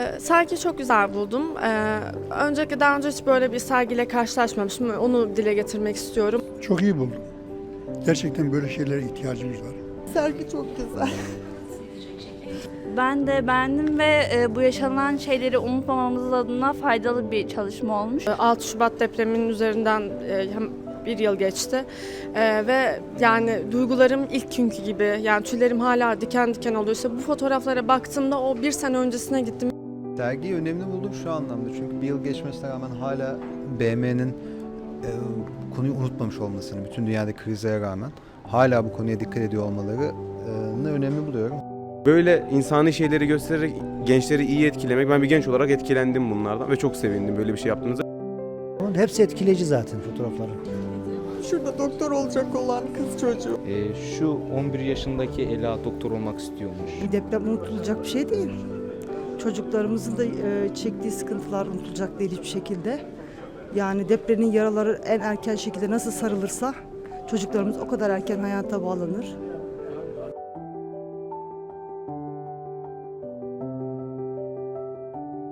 Ee, Sergiyi çok güzel buldum. Ee, Öncelikle daha önce hiç böyle bir sergiyle karşılaşmamıştım. Onu dile getirmek istiyorum. Çok iyi buldum. Gerçekten böyle şeylere ihtiyacımız var. Sergi çok güzel. Ben de beğendim ve e, bu yaşanan şeyleri unutmamamız adına faydalı bir çalışma olmuş. Ee, 6 Şubat depreminin üzerinden e, bir yıl geçti Ee, ve yani duygularım ilk günkü gibi yani tüylerim hala diken diken oluyorsa bu fotoğraflara baktığımda o bir sene öncesine gittim. Sergiyi önemli buldum şu anlamda çünkü bir yıl geçmesine rağmen hala BM'nin e, konuyu unutmamış olmasını, bütün dünyada krizlere rağmen hala bu konuya dikkat ediyor olmalarını önemli buluyorum. Böyle insani şeyleri göstererek gençleri iyi etkilemek. Ben bir genç olarak etkilendim bunlardan ve çok sevindim böyle bir şey yaptığınızda. Onun hepsi etkileyici zaten fotoğrafları. Şurada doktor olacak olan kız çocuğu. Ee, şu 11 yaşındaki Ela doktor olmak istiyormuş. Bir deprem unutulacak bir şey değil. Çocuklarımızın da e, çektiği sıkıntılar unutulacak değil hiçbir şekilde. Yani depremin yaraları en erken şekilde nasıl sarılırsa çocuklarımız o kadar erken hayata bağlanır.